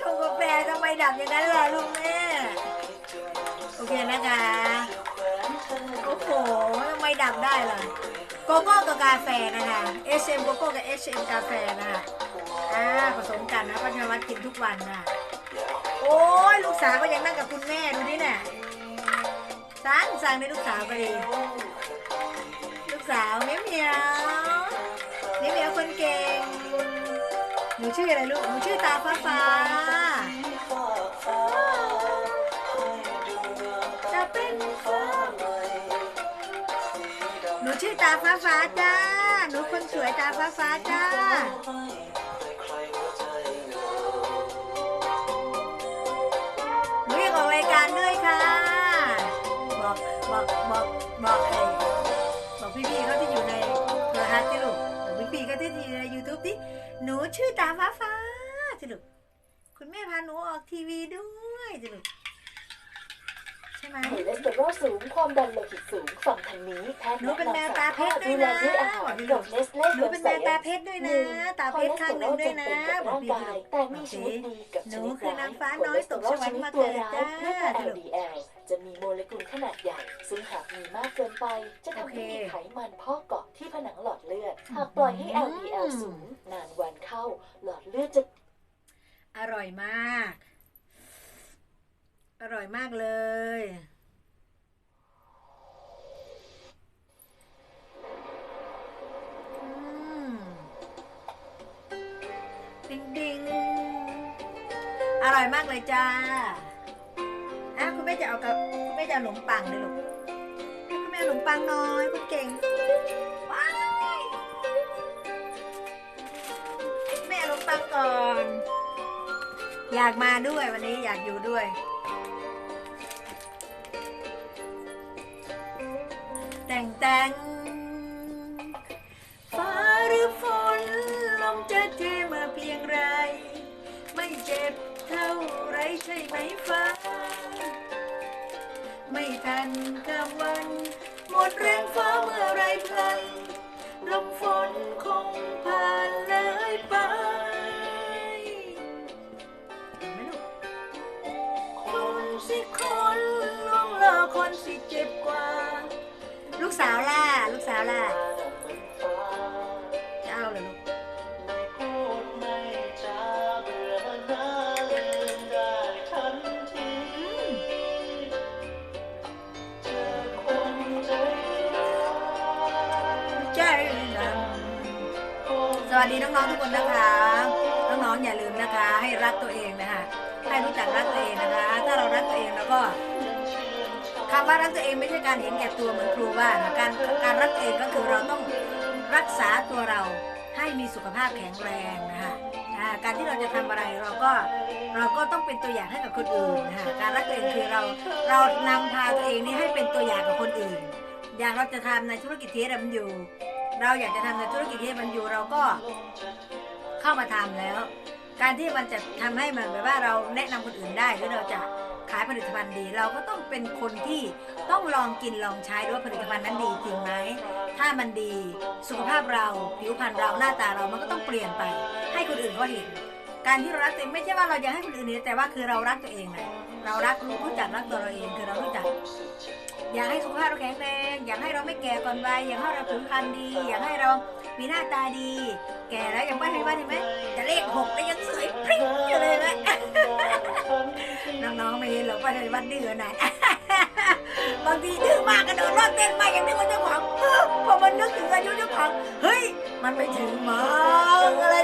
ชงกาแฟทำไมดับอย่างนั้นล่ะลูกแม่โอเคนะคะโอ้โหทำไมดับได้ล่ะโกโก้กับกาแฟนะคะ SM โกโก้กับ SM กาแฟนะคะอ่าผสมกันนะปัญญาวัฒน์กินทุกวันนะโอ้ยลูกสาวก็ยังนั่งกับคุณแม่ดูนี่น่ะสั่งสั่งในลูกสาวก็ดีลูกสาวเมียวเหมียวเมียวเหมียวคนเก่ง นูชื่ออะไรลูก หนูชื่อตาฟ้าฟ้า จะเป็นฟ้าหนูชื่อตาฟ้าฟ้าจ้า หนูคนสวยตาฟ้าฟ้าจ้า หนูอยากออกรายการด้วยค่ะ บอกบอกบอกบอกไอ้บอกพี่ๆเขาที่ บอกพี่ๆเขาที่ในยูทูบที่หนูชื่อตาฟ้าฟ้าสิลูกคุณแม่พาหนูออกทีวีด้วยสิลูก ช่ไหมคอเลสเตอรอลสูง ความดันโลหิตสูง ฝั่งทางนี้แพทย์หนูเป็นแมวตาเพชรด้วยดูแลนะด้วยอาหารกับเนสเล่หนูเป็นแมวตาเพชรด้วยนะ ตาเพชรข้างหนึ่งด้วยนะคบออกเลสเตอรอลจำเป็นกับร่างพี่กายลูกแต่มีชนิดดีกับหชนูนิดคือร้ายนางฟ้าน้อยตกสวรรค์มาเกิดจ้าคอเลสเตอรอลชนิดตัวร้ายเรียกว่า LDL จะมีโมเลกุลขนาดใหญ่ ซึ่งหากมีมากเกินไป จะทำให้มีไขมันพอกเกาะที่ผนังหลอดเลือด หากปล่อยให้ LDL สูง นานวันเข้า หลอดเลือดจะ อร่อยมาก อร่อยมากเลย ดิงดิงอร่อยมากเลยจ้าอะคุณแม่จะเอากับคุณแม่จะเอาขนมปังเลยลูกให้คุณแม่เอาขนมปังน้อยคุณเก่งว้ายแม่เอาขนมปังก่อน อยากมาด้วยวันนี้อยากอยู่ด้วย แต่งแต่งฟ้าหรือฝนลมจะเทมาเพียงไร ไม่เจ็บเท่าไรใช่ไหมฟ้า ไม่ทันกับวัน หมดแรงฟ้าเมื่อไรพลันลมฝนคงผ่านเลยไปคนสิคนลวงเลอคนสิเจ็บกว่า ลูกสาวล่ะ ลูกสาวล่ะ จะเอาเลยลูกสวัสดีน้องๆทุกคนนะคะ น้องๆอย่าลืมนะคะ ให้รักตัวเองนะคะ ให้รู้จักรักตัวเองนะคะ ถ้าเรารักตัวเองแล้วก็ คำว่ารักตัวเองไม่ใช่การเห็นแก่ตัวเหมือนครูว่าการการรักตัวเองก็คือเราต้องรักษาตัวเราให้มีสุขภาพแข็งแรงนะคะการที่เราจะทำอะไรเราก็เราก็ต้องเป็นตัวอย่างให้กับคนอื่นนะคะการรักตัวเองคือเราเรานำพาตัวเองนี่ให้เป็นตัวอย่างกับคนอื่น อย่างเราจะทำในธุรกิจที่มันอยู่ เราอยากจะทำในธุรกิจที่มันอยู่เราก็เข้ามาทำแล้ว การที่มันจะทำให้มันแบบว่าเราแนะนำคนอื่นได้หรือเราจะ ขายผลิตภัณฑ์ดี เราก็ต้องเป็นคนที่ต้องลองกินลองใช้ด้วยว่าผลิตภัณฑ์นั้นดีจริงไหมถ้ามันดีสุขภาพเราผิวพรรณเราหน้าตาเรามันก็ต้องเปลี่ยนไป ให้คนอื่นเขาเห็น การที่เรารักตัวเองไม่ใช่ว่าเราอยากให้คนอื่นเห็นแต่ว่าคือเรารักตัวเองนะเรารักรู้จักรักตัวเราเองคือเรารู้จัก อยากให้สุขภาพเราแข็งแรงอยากให้เราไม่แก่ก่อนวัยอยากให้เราผิวพรรณดี อยากให้เรามีหน้าตาดี แก่แล้วยังไม่ให้ว่าใช่ไหมจะเลขหกแล้วยังสวยพริ้งอยู่เลยไหม น้องๆไม่เห็นหรอกว่าในวันดื้อไหนบางทีดื้อมากกระโดดรอดเต้นมาอย่างนึกว่าเจ้าของพอมันนึกถึงอายุเจ้าของเฮ้ย มันไม่ถึงมั้งอะไร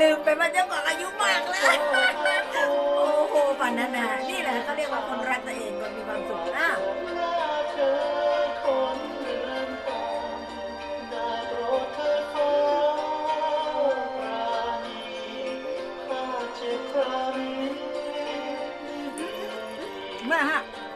ลืมไปว่าเจ้าของอายุมากแล้วโอ้โหปันนั้นน่ะนี่แหละเขาเรียกว่าคนรักตัวเองคนมีความสุขนะ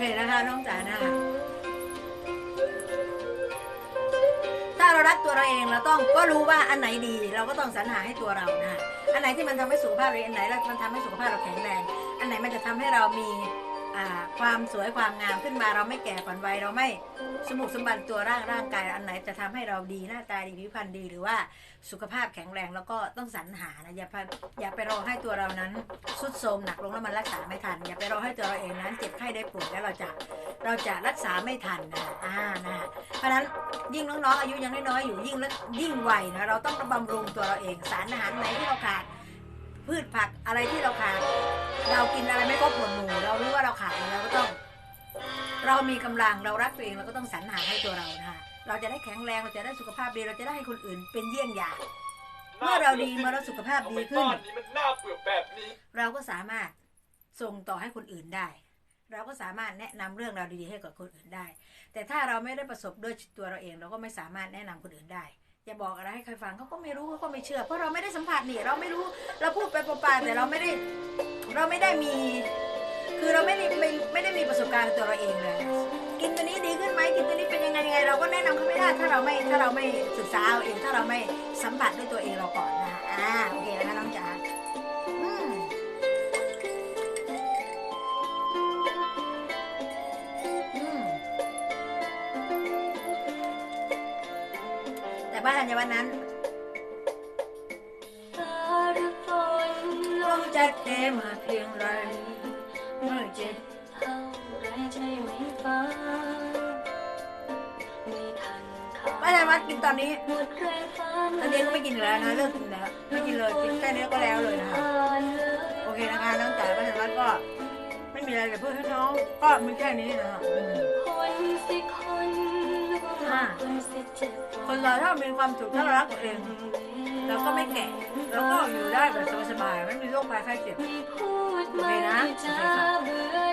คนะคะน้องจ๋านะคะถ้าเรารักตัวเราเองเราต้องก็รู้ว่าอันไหนดี เราก็ต้องสรรหาให้ตัวเรานะคะอันไหนที่มันทำให้สุขภาพเราอันไหนแล้วมันทำให้สุขภาพเราแข็งแรง อันไหนมันจะทำให้เรามี ความสวยความงามขึ้นมาเราไม่แก่ก่อนวัยเราไม่สมบุกสมบันตัวร่างร่างกายอันไหนจะทำให้เราดีหน้าตาดีผิวพรรณดีหรือว่าสุขภาพแข็งแรงแล้วก็ต้องสรรหานะอย่าไปอย่าไปรอให้ตัวเรานั้นสุดโทรมหนักลงแล้วมันรักษาไม่ทัน อย่าไปรอให้ตัวเราเองนั้นเจ็บไข้ได้ป่วยแล้วเราจะเราจะรักษาไม่ทันนะอ่านะเพราะฉะนั้นยิ่งน้องๆอายุยังน้อยๆอยู่ยิ่งและยิ่งวัยนะเราต้องบำรุงตัวเราเองสารอาหารไหนที่เราขาด พืชผักอะไรที่เราขาด เรากินอะไรไม่ครบหมวดหมู่เรารู้ว่าเราขาดอะไรเราก็ต้อง เรามีกำลังเรารักตัวเองเราก็ต้องสรรหาให้ตัวเรานะคะเราจะได้แข็งแรงเราจะได้สุขภาพดีเราจะได้ให้คนอื่นเป็นเยี่ยงอย่างเมื่อเราดีเมื่อเราสุขภาพดีขึ้นทำไมบ้านนี้มันน่าเบื่อแบบนี้เราก็สามารถส่งต่อให้คนอื่นได้ เราก็สามารถแนะนำเรื่องราวดีๆให้กับคนอื่นได้ แต่ถ้าเราไม่ได้ประสบด้วยตัวเราเอง เราก็ไม่สามารถแนะนำคนอื่นได้ อย่าบอกอะไรให้ใครฟังเขาก็ไม่รู้เขาก็ไม่เชื่อ เพราะเราไม่ได้สัมผัสนี่เราไม่รู้เราพูดไปเปล่าๆแต่เราไม่ได้เราไม่ได้มี คือเราไม่ได้ไม่ไม่ได้มีประสบการณ์ตัวเราเองเลย กินตัวนี้ดีขึ้นไหมกินตัวนี้เป็นยังไงยังไง เราก็แนะนำเขาไม่ได้ถ้าเราไม่ถ้าเราไม่ศึกษาเอาเองถ้าเราไม่สัมผัสด้วยตัวเองเราก่อนนะคะอ่าโอเคนะคะน้องจ๋า แต่ว่าทันยวันนั้นลมจะเทมาเพียงไรเมื่อเจ็บเท่าไรใช่ไหมฟ้าไม่ทันเขาป้าทันวัดกินตอนนี้หมดแรงฟ้าตอนเย็นก็ไม่กินแล้วนะเลิกกินแล้วไม่กินเลยกินแค่นี้ก็แล้วเลยนะคะผ่านเลยโอเคนะคะน้องจ๋าป้าทันวัดก็ไม่มีอะไรจะพูดให้น้องก็มีแค่นี้นะคะ คนสิเจ็บปควดนเราถ้ามีความสุขถ้าเรารักตัวเองเราก็ไม่แก่เราก็อยู่ได้แบบสบายๆไม่มีโรคภัยไข้เจ็บไม่พูดโอเคไม่นะจะเบื่อหน้า